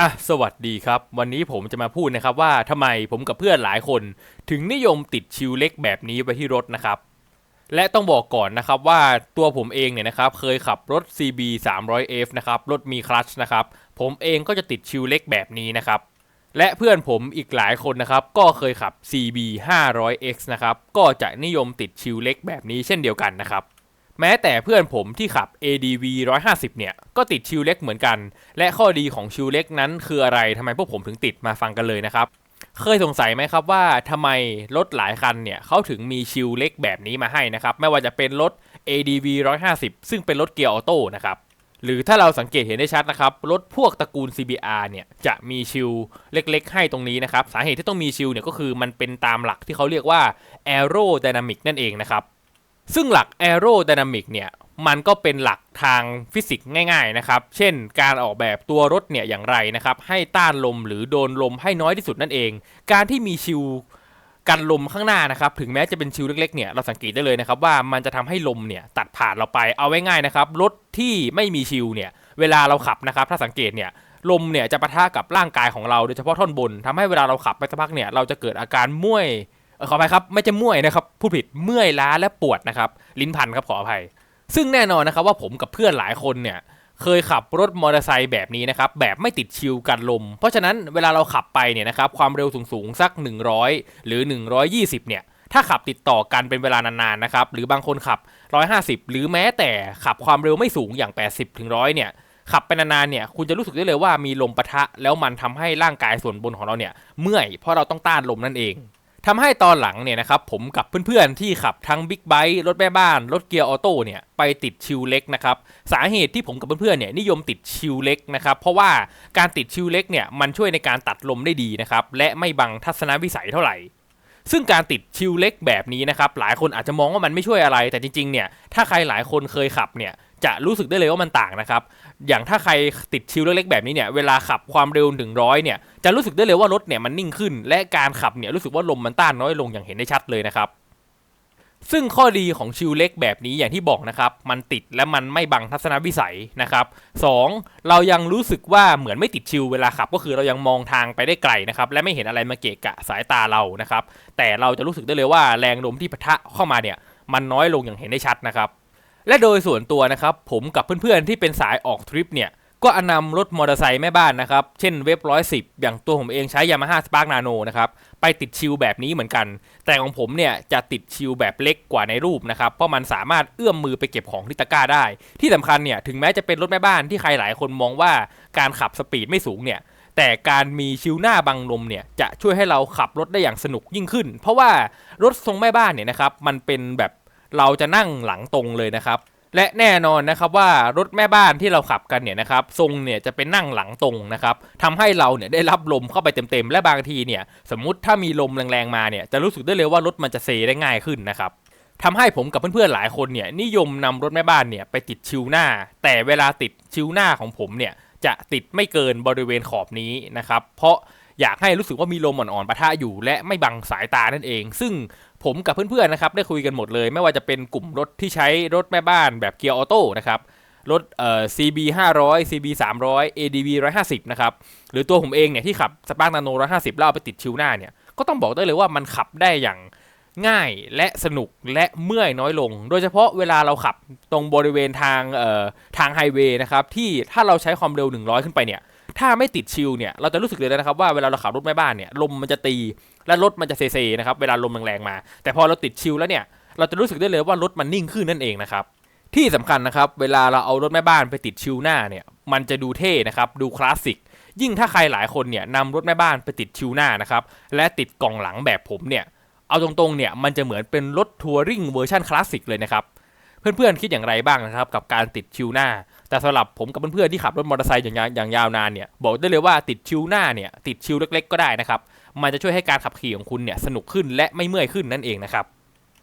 อะสวัสดีครับ วันนี้ผมจะมาพูดนะครับว่าทำไมผมกับเพื่อนหลายคน ถึงนิยมติดชิลเล็กแบบนี้ไว้ที่รถนะครับ และต้องบอกก่อนนะครับว่าตัวผมเองเนี่ยนะครับเคยขับรถ CB 300F นะครับรถมีคลัชนะครับผมเองก็จะติดชิลเล็กแบบนี้นะครับ และเพื่อนผมอีกหลายคนนะครับก็เคยขับ CB 500X นะครับก็จะนิยมติดชิลเล็กแบบนี้เช่นเดียวกันนะครับ แม้แต่เพื่อนผมที่ขับ ADV 150 เนี่ย ก็ติดชิลเล็กเหมือนกัน และข้อดีของชิลเล็กนั้นคืออะไรทำไมพวกผมถึงติดมาฟังกันเลยนะครับ เคยสงสัยไหมครับว่าทำไมรถหลายคันเนี่ยเขาถึงมีชิลเล็กแบบนี้มาให้นะครับ ไม่ว่าจะเป็นรถ ADV 150 ซึ่งเป็นรถเกียร์ออโต้นะครับ หรือถ้าเราสังเกตเห็นได้ชัดนะครับ รถพวกตระกูล CBR เนี่ยจะมีชิลเล็กๆ ให้ตรงนี้นะครับ สาเหตุที่ต้องมีชิลเนี่ยก็คือมันเป็นตามหลักที่เขาเรียกว่า aerodynamic นั่นเองนะครับ ซึ่งหลัก aerodynamic เนี่ยมันก็เป็นหลักทางฟิสิกส์ง่ายๆนะครับ เช่น การออกแบบตัวรถเนี่ยอย่างไรนะครับ ให้ต้านลมหรือโดนลมให้น้อยที่สุดนั่นเอง การที่มีชิลกันลมข้างหน้านะครับ ถึงแม้จะเป็นชิลเล็กๆเนี่ย เราสังเกตได้เลยนะครับว่ามันจะทำให้ลมเนี่ยตัดผ่านเราไป เอาไว้ง่ายนะครับ รถที่ไม่มีชิลเนี่ย เวลาเราขับนะครับ ถ้าสังเกตเนี่ย ลมเนี่ยจะปะทะกับร่างกายของเราโดยเฉพาะท่อนบนทำให้เวลาเราขับไปสักพักเนี่ย เราจะเกิดอาการม่วย ขออภัยครับไม่ใช่ม่วยนะครับพูดผิดเมื่อยล้าและปวดนะครับ ลิ้นพันครับขออภัย ซึ่งแน่นอนนะครับว่าผมกับเพื่อนหลายคนเนี่ยเคยขับรถมอเตอร์ไซค์แบบนี้นะครับแบบไม่ติดชิลกันลม เพราะฉะนั้นเวลาเราขับไปเนี่ยนะครับความเร็วสูงๆสัก 100 หรือ 120 เนี่ยถ้าขับติดต่อกันเป็นเวลานานๆนะครับหรือบางคนขับ 150 หรือแม้แต่ขับความเร็วไม่สูงอย่าง 80 ถึง 100 เนี่ยขับไปนานๆเนี่ยคุณจะรู้สึกได้เลยว่ามีลมปะทะ แล้วมันทำให้ร่างกายส่วนบนของเราเนี่ยเมื่อยเพราะเราต้องต้านลมนั่นเอง ทำให้ตอนหลังเนี่ยนะครับผมกับเพื่อนๆที่ขับทั้งบิ๊กไบค์รถแม่บ้าน รถเกียร์ออโต้เนี่ยไปติดชิลเล็กนะครับสาเหตุที่ผมกับเพื่อนๆเนี่ยนิยมติดชิลเล็กนะครับเพราะว่าการติดชิลเล็กเนี่ยมันช่วยในการตัดลมได้ดีนะครับและไม่บังทัศนวิสัยเท่าไหร่ซึ่งการติดชิลเล็กแบบนี้นะครับหลายคนอาจจะมองว่ามันไม่ช่วยอะไร แต่จริงๆเนี่ยถ้าใครหลายคนเคยขับเนี่ย จะรู้สึกได้เลยว่ามันต่างนะครับ อย่างถ้าใครติดชิลเล็กๆแบบนี้เนี่ย เวลาขับความเร็วถึงร้อยเนี่ย จะรู้สึกได้เลยว่ารถเนี่ยมันนิ่งขึ้น และการขับเนี่ยรู้สึกว่าลมมันต้านน้อยลงอย่างเห็นได้ชัดเลยนะครับ ซึ่งข้อดีของชิลเล็กแบบนี้อย่างที่บอกนะครับ มันติดและมันไม่บังทัศนวิสัยนะครับสองเรายังรู้สึกว่าเหมือนไม่ติดชิลเวลาขับ ก็คือเรายังมองทางไปได้ไกลนะครับ และไม่เห็นอะไรมาเกะกะสายตาเรานะครับ แต่เราจะรู้สึกได้เลยว่าแรงลมที่ปะทะเข้ามาเนี่ย มันน้อยลงอย่างเห็นได้ชัดนะครับ และโดยส่วนตัวนะครับผมกับเพื่อนๆที่เป็นสายออกทริปเนี่ยก็อนำรถมอเตอร์ไซค์แม่บ้านนะครับเช่นเว็บร้อยสิบอย่างตัวผมเองใช้ Yamaha Spark Nano นะครับไปติดชิลแบบนี้เหมือนกัน แต่ของผมเนี่ยจะติดชิลแบบเล็กกว่าในรูปนะครับเพราะมันสามารถเอื้อมมือไปเก็บของที่ตะกร้าได้ ที่สำคัญเนี่ยถึงแม้จะเป็นรถแม่บ้านที่ใครหลายคนมองว่าการขับสปีดไม่สูงเนี่ยแต่การมีชิลหน้าบังลมเนี่ยจะช่วยให้เราขับรถได้อย่างสนุกยิ่งขึ้น เพราะว่ารถทรงแม่บ้านเนี่ยนะครับมันเป็นแบบ เราจะนั่งหลังตรงเลยนะครับ และแน่นอนนะครับว่ารถแม่บ้านที่เราขับกันเนี่ยนะครับทรงเนี่ยจะเป็นนั่งหลังตรงนะครับทำให้เราเนี่ยได้รับลมเข้าไปเต็มๆและบางทีเนี่ยสมมุติถ้ามีลมแรงๆมาเนี่ยจะรู้สึกได้เลยว่ารถมันจะเซได้ง่ายขึ้นนะครับทำให้ผมกับเพื่อนๆหลายคนเนี่ยนิยมนำรถแม่บ้านเนี่ยไปติดชิวหน้า แต่เวลาติดชิวหน้าของผมเนี่ยจะติดไม่เกินบริเวณขอบนี้นะครับ เพราะ อยากให้รู้สึกว่ามีลมอ่อนๆปะทะอยู่ และไม่บังสายตานั่นเอง ซึ่งผมกับเพื่อนๆนะครับได้คุยกันหมดเลย ไม่ว่าจะเป็นกลุ่มรถที่ใช้รถแม่บ้านแบบเกียร์ออโต้นะครับรถเอ่อ CB 500 CB 300 ADV 150นะครับหรือตัวผมเองเนี่ยที่ขับสปาร์กนาโน150แล้วเอาไปติดชิวหน้าเนี่ยก็ต้องบอกได้เลยว่ามันขับได้อย่างง่ายและสนุกและเมื่อยน้อยลง โดยเฉพาะเวลาเราขับตรงบริเวณทางเอ่อทางไฮเวย์นะครับที่ถ้าเราใช้ความเร็ว 100 ขึ้นไปเนี่ย ถ้าไม่ติดชิลเนี่ยเราจะรู้สึกเลยนะครับว่าเวลาเราขับรถแม่บ้านเนี่ยลมมันจะตีและรถมันจะเซๆนะครับเวลาลมแรงๆมา แต่พอเราติดชิลแล้วเนี่ยเราจะรู้สึกได้เลยว่ารถมันนิ่งขึ้นนั่นเองนะครับที่สำคัญนะครับเวลาเราเอารถแม่บ้านไปติดชิลหน้าเนี่ยมันจะดูเท่นะครับดูคลาสสิกยิ่งถ้าใครหลายคนเนี่ยนำรถแม่บ้านไปติดชิลหน้านะครับและติดกล่องหลังแบบผมเนี่ยเอาตรงๆเนี่ยมันจะเหมือนเป็นรถทัวริงเวอร์ชันคลาสสิกเลยนะครับเพื่อนๆคิดอย่างไรบ้างนะครับกับการติดชิลหน้า แต่สำหรับผมกับเพื่อนๆที่ขับรถมอเตอร์ไซค์อย่างอย่างยาวนานเนี่ยบอกได้เลยว่าติดชิลหน้าเนี่ยติดชิลเล็ก ๆ ก็ได้นะครับมันจะช่วยให้การขับขี่ของคุณเนี่ยสนุกขึ้นและไม่เมื่อยขึ้นนั่นเองนะครับ